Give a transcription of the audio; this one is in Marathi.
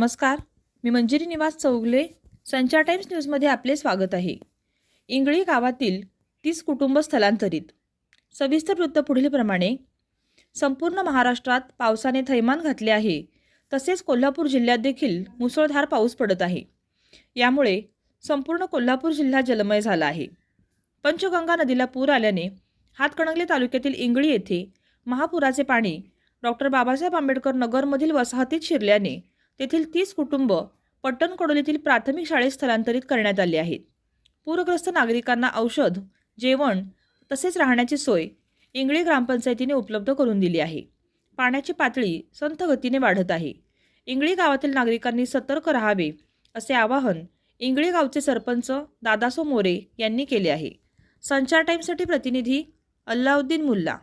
नमस्कार. मी मंजिरी निवास चौगले संचार टाइम्स न्यूजमध्ये आपले स्वागत आहे. इंगळी गावातील तीस कुटुंब स्थलांतरित. सविस्तर वृत्त पुढीलप्रमाणे. संपूर्ण महाराष्ट्रात पावसाने थैमान घातले आहे. तसेच कोल्हापूर जिल्ह्यात देखील मुसळधार पाऊस पडत आहे. यामुळे संपूर्ण कोल्हापूर जिल्हा जलमय झाला आहे. पंचगंगा नदीला पूर आल्याने हातकणंगले तालुक्यातील इंगळी येथे महापुराचे पाणी डॉक्टर बाबासाहेब आंबेडकर नगरमधील वसाहतीत शिरल्याने तेथील तीस कुटुंब पट्टणकडोलीतील प्राथमिक शाळेत स्थलांतरित करण्यात आले आहेत. पूरग्रस्त नागरिकांना औषध जेवण तसेच राहण्याची सोय इंगळी ग्रामपंचायतीने उपलब्ध करून दिली आहे. पाण्याची पातळी संथ गतीने वाढत आहे. इंगळी गावातील नागरिकांनी सतर्क राहावे असे आवाहन इंगळी गावचे सरपंच दादासो मोरे यांनी केले आहे. संचार टाईमसाठी प्रतिनिधी अल्लाउद्दीन मुल्ला.